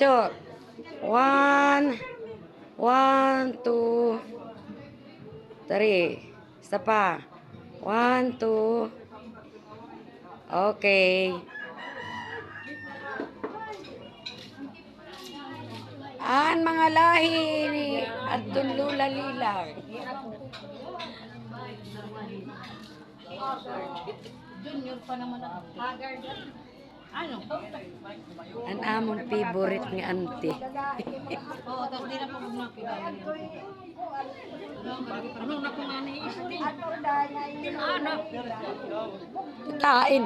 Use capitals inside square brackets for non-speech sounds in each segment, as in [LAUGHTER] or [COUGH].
Two. One. One, two, three. Isa pa. One, two. Okay. An mga lahi ni Adton Lula Lilang. Junior pa naman ako. Haggard. Ano? An among favorite nga auntie. [LAUGHS] Oo, tapos di na po magmakilala. Ano na kung ano din? Ano? Kain.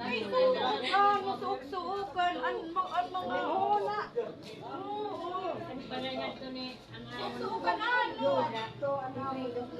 Ay, ano, suok-suokan. Ang mga mga hona. Suok-suokan ano? Ay, kaya